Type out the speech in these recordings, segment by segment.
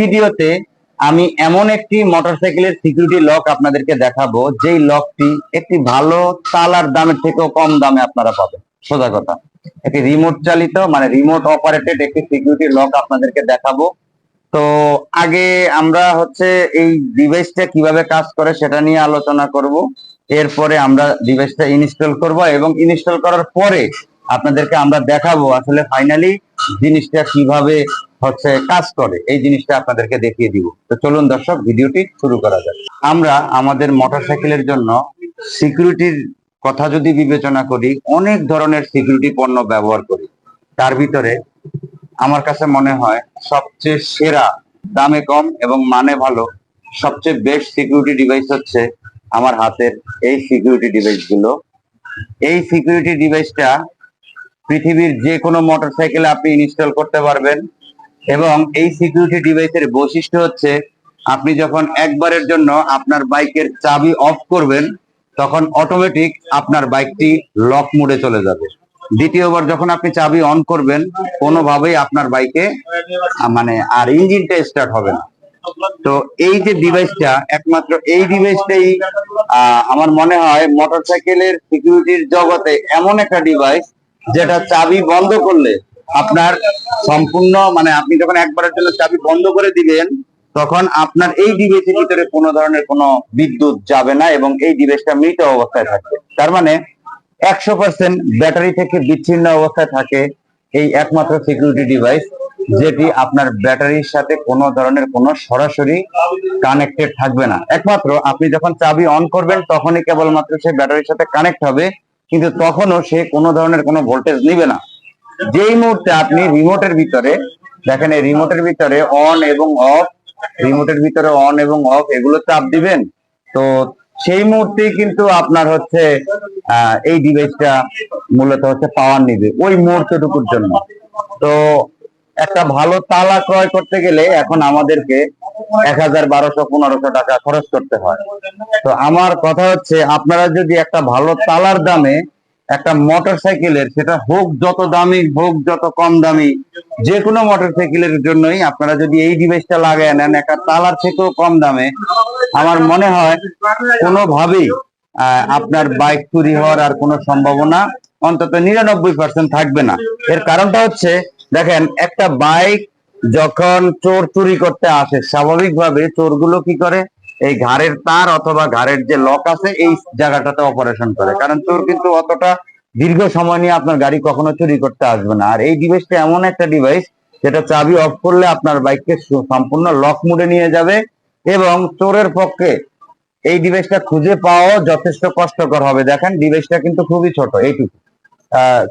ভিডিওতে আমি এমন একটি মোটরসাইকেলের সিকিউরিটি লক আপনাদেরকে দেখাবো, যেই লকটি একটি ভালো তালার দামের থেকেও কম দামে আপনারা পাবেন। সোজা কথা। একটি রিমোট চালিত মানে রিমোট অপারেটেড একটি সিকিউরিটি লক আপনাদেরকে দেখাবো। তো আগে আমরা হচ্ছে এই ডিভাইসটা কীভাবে কাজ করে সেটা নিয়ে আলোচনা করব। এরপরে আমরা ডিভাইসটা ইনস্টল করব এবং ইনস্টল করার পরে আপনাদেরকে আমরা দেখাবো আসলে ফাইনালি জিনিসটা কীভাবে হচ্ছে কাজ করে। এই জিনিসটা আপনাদেরকে দেখিয়ে দিব। তো চলুন দর্শক, ভিডিওটি শুরু করা যাক। আমরা আমাদের মোটরসাইকেলের জন্য সিকিউরিটির কথা যদি বিবেচনা করি, অনেক ধরনের সিকিউরিটি পণ্য ব্যবহার করি। তার ভিতরে আমার কাছে মনে হয় সবচেয়ে সেরা, দামে কম এবং মানে ভালো, সবচেয়ে বেস্ট সিকিউরিটি ডিভাইস হচ্ছে আমার হাতের এই সিকিউরিটি ডিভাইসগুলো এই সিকিউরিটি ডিভাইসটা পৃথিবীর যে কোনো মোটরসাইকেলে আপনি ইনস্টল করতে পারবেন। এবং এই সিকিউরিটি ডিভাইসের বৈশিষ্ট্য হচ্ছে, আপনি যখন একবারের জন্য আপনার বাইকের চাবি অফ করবেন, তখন অটোমেটিক আপনার বাইকটি লক মোডে চলে যাবে। দ্বিতীয়বার যখন আপনি চাবি অন করবেন, কোনোভাবেই আপনার বাইকে মানে আর ইঞ্জিনটা স্টার্ট হবে না। তো এই যে ডিভাইসটা একমাত্র এই ডিভাইসটাই আমার মনে হয় মোটরসাইকেলের সিকিউরিটির জগতে এমন একটা ডিভাইস যেটা চাবি বন্ধ করলে আপনার সম্পূর্ণ মানে আপনি যখন একবারের জন্য চাবি বন্ধ করে দিবেন তখন আপনার এই ডিভাইসের ভিতরে কোনো ধরনের কোনো বিদ্যুৎ যাবে না এবং এই ডিভাইসটা মৃত অবস্থায় থাকবে তার মানে একশো পার্সেন্ট ব্যাটারি থেকে বিচ্ছিন্ন অবস্থায় থাকে এই একমাত্র সিকিউরিটি ডিভাইস যেটি আপনার ব্যাটারির সাথে কোনো ধরনের কোনো সরাসরি কানেক্টেড থাকবে না। একমাত্র আপনি যখন চাবি অন করবেন, তখনই কেবলমাত্র সে ব্যাটারির সাথে কানেক্ট হবে কিন্তু তখনও সে কোনো ধরনের কোনো ভোল্টেজ নিবে না। যেই মুহূর্তে আপনি রিমোটের ভিতরে, দেখেন এই রিমোটের ভিতরে অন এবং অফ রিমোটের ভিতরে অন এবং অফ এগুলো চাপ দিবেন। তো সেই মুহূর্তেই কিন্তু আপনার হচ্ছে এই ডিভাইসটা মূলত হচ্ছে পাওয়ার নিবে ওই মুহূর্তটুকুর জন্য। তো একটা ভালো তালা ক্রয় করতে গেলে এখন আমাদেরকে এক হাজার বারোশো, পনেরোশো টাকা খরচ করতে হয়। তো আমার কথা হচ্ছে, আপনারা যদি একটা ভালো তালার দামে একটা মোটর সাইকেলের সেটা হোক যত দামি হোক যত কম দামি যে কোনো মোটর সাইকেলের জন্যই আপনারা যদি এই ডিভাইসটা লাগায় নেন, একটা তালার থেকেও কম দামে, আমার মনে হয় কোনোভাবেই আপনার বাইক চুরি হওয়ার আর কোনো সম্ভাবনা অন্তত নিরানব্বই পার্সেন্ট থাকবে না। এর কারণটা হচ্ছে, দেখেন, একটা বাইক যখন চোর চুরি করতে আসে, স্বাভাবিকভাবে চোরগুলো কি করে? এই ঘাড়ের তার অথবা ঘাড়ের যে লক আছে, এই জায়গাটাতে অপারেশন করে। কারণ চোর কিন্তু অতটা দীর্ঘ সময় নিয়ে আপনার গাড়ি কখনো চুরি করতে আসবে না। আর এই ডিভাইসটা এমন একটা ডিভাইস যেটা চাবি অফ করলে আপনার বাইককে সম্পূর্ণ লক মুডে নিয়ে যাবে এবং চোরের পক্ষে এই ডিভাইসটা খুঁজে পাওয়া যথেষ্ট কষ্টকর হবে। দেখেন ডিভাইসটা কিন্তু খুবই ছোট, এইটুকু।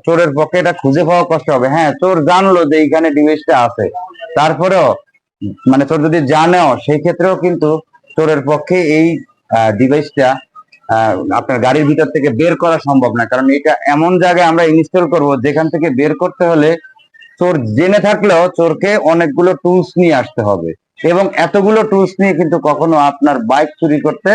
চোরের পক্ষে এটা খুঁজে পাওয়া কষ্ট হবে। হ্যাঁ চোর জানলো যে এইখানে ডিভাইসটা আছে। তারপরেও মানে চোর যদি জানেও, সেই ক্ষেত্রেও কিন্তু চোরের পক্ষে এই ডিভাইসটা আপনার গাড়ির ভিতর থেকে বের করা সম্ভব না। কারণ এটা এমন জায়গায় আমরা ইনস্টল করব, যেখান থেকে বের করতে হলে চোর জেনে থাকলেও চোরকে অনেকগুলো টুলস নিয়ে আসতে হবে। এবং এতগুলো টুলস নিয়ে কিন্তু কখনো আপনার বাইক চুরি করতে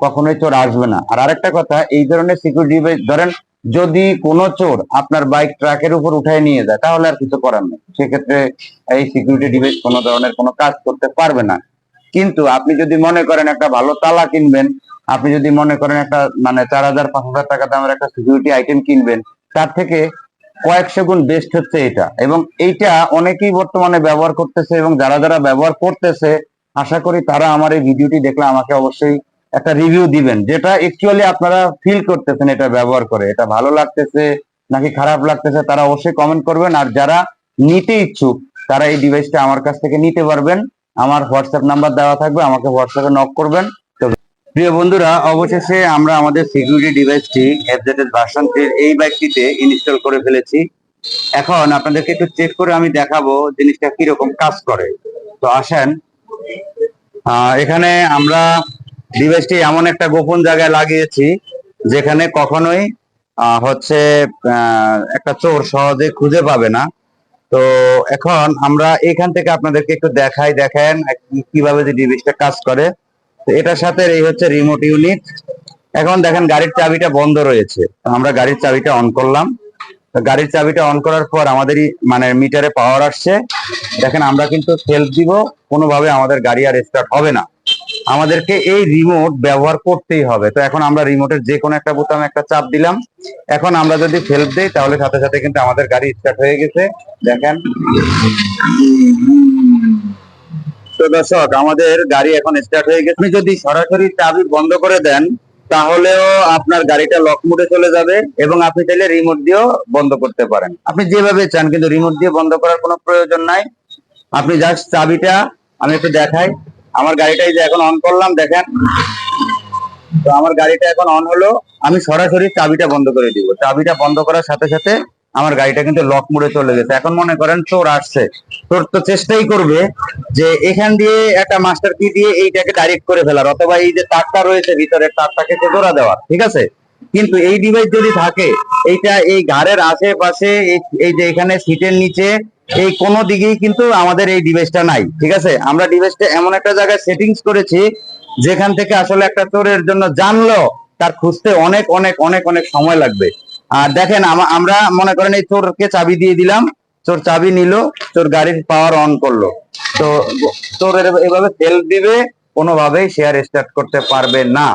কখনোই চোর আসবে না। আর আরেকটা কথা, এই ধরনের সিকিউরিটি ডিভাইস ধরেন যদি কোনো চোর আপনার বাইক ট্রাকের উপর উঠায় নিয়ে যায়, তাহলে আর কিছু করার নেই। সেক্ষেত্রে এই সিকিউরিটি ডিভাইস কোনো ধরনের কোনো কাজ করতে পারবে না। কিন্তু আপনি যদি মনে করেন একটা ভালো তালা কিনবেন, আপনি যদি মনে করেন একটা মানে চার হাজার, পাঁচ হাজার টাকা দামের একটা সিকিউরিটি আইটেম কিনবেন, তার থেকে কয়েকশো গুণ বেস্ট হচ্ছে এটা। এবং এইটা অনেকেই বর্তমানে ব্যবহার করতেছে এবং যারা যারা ব্যবহার করতেছে, আশা করি তারা আমার এই ভিডিওটি দেখলে আমাকে অবশ্যই একটা রিভিউ দিবেন, যেটা অ্যাকচুয়ালি আপনারা ফিল করতেছেন এটা ব্যবহার করে, এটা ভালো লাগতেছে নাকি খারাপ লাগতেছে তারা অবশ্যই কমেন্ট করবেন, আর যারা নিতে ইচ্ছুক, তারা এই ডিভাইসটা আমার কাছ থেকে নিতে পারবেন, আমার হোয়াটসঅ্যাপ নাম্বার দেওয়া থাকবে, আমাকে হোয়াটসঅ্যাপে নক করবেন। তো প্রিয় বন্ধুরা, অবশেষে আমরা আমাদের সিকিউরিটি ডিভাইসটি এফজেড ভার্সন এই বাইকটিতে ইনস্টল করে ফেলেছি। এখন আপনাদেরকে একটু চেক করে আমি দেখাবো জিনিসটা কীরকম কাজ করে। তো আসেন এখানে আমরা ডিভাইসটি এমন একটা গোপন জায়গায় লাগিয়েছি, যেখানে কখনোই হচ্ছে একটা চোর সহজে খুঁজে পাবে না। তো এখন আমরা এখান থেকে আপনাদেরকে একটু দেখাই, দেখেন কীভাবে যে ডিভাইসটা কাজ করে। তো এটার সাথে এই হচ্ছে রিমোট ইউনিট এখন দেখেন, গাড়ির চাবিটা বন্ধ রয়েছে। আমরা গাড়ির চাবিটা অন করলাম। গাড়ির চাবিটা অন করার পর আমাদেরই মানে মিটারে পাওয়ার আসছে। দেখেন, আমরা কিন্তু সেলফ দিব, কোনোভাবে আমাদের গাড়ি আর স্টার্ট হবে না। আমাদেরকে এই রিমোট ব্যবহার করতেই হবে। তো এখন আমরা রিমোটের যে কোনো একটা বোতামে একটা চাপ দিলাম। এখন আমরা যদি সেলফ দিই, তাহলে সাথে সাথে কিন্তু আমাদের গাড়ি স্টার্ট হয়ে গেছে। দেখেন। তো দর্শক, আমাদের গাড়ি এখন স্টার্ট হয়ে গেছে। যদি সরাসরি চাবি বন্ধ করে দেন, তাহলেও আপনার গাড়িটা লক মুডে চলে যাবে এবং আপনি চাইলে রিমোট দিয়েও বন্ধ করতে পারেন। আপনি যেভাবে চান, কিন্তু রিমোট দিয়ে বন্ধ করার কোনো প্রয়োজন নাই। আপনি জাস্ট চাবিটা, আমি একটু দেখাই। আমার গাড়িটাই যে এখন অন করলাম, দেখেন। তো আমার গাড়িটা এখন অন হলো। আমি সরাসরি চাবিটা বন্ধ করে দিব। চাবিটা বন্ধ করার সাথে সাথে আমার গাড়িটা কিন্তু লক মুড়ে চলে গেছে। এখন মনে করেন চোর আসছে। তোর তো চেষ্টাই করবে যে এখান দিয়ে একটা মাস্টার কি দিয়ে এইটাকে ডাইরেক্ট করে ফেলার, অথবা এই যে তারটা রয়েছে ভিতরে, তারটাকে চোরা দেওয়ার, ঠিক আছে? কিন্তু এই ডিভাইস যদি থাকে, এইটা এই ঘাড়ের আশেপাশে, এই যে এখানে সিটের নিচে এই কোনো দিকেই কিন্তু আমাদের এই ডিভাইসটা নাই, ঠিক আছে? আমরা ডিভাইসটা এমন একটা জায়গায় সেটিংস করেছি, যেখান থেকে আসলে একটা চোরের জন্য জানলো, তার খুঁজতে অনেক অনেক অনেক অনেক সময় লাগবে। আর দেখেন আমরা মনে করেন এই চোরকে চাবি দিয়ে দিলাম, চোর চাবি নিল, চোর গাড়ির পাওয়ার অন করল। তো চোর এভাবে সেল দিবে, কোনোভাবেই শেয়ার স্টার্ট করতে পারবে না।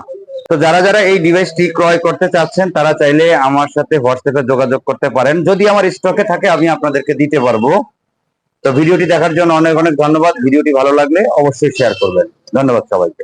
তো যারা যারা এই ডিভাইসটি ক্রয় করতে চাচ্ছেন, তারা চাইলে আমার সাথে হোয়াটসঅ্যাপে যোগাযোগ করতে পারেন। যদি আমার স্টকে থাকে, আমি আপনাদেরকে দিতে পারব। তো ভিডিওটি দেখার জন্য অনেক অনেক ধন্যবাদ। ভিডিওটি ভালো লাগলে অবশ্যই শেয়ার করবেন। ধন্যবাদ সবাইকে।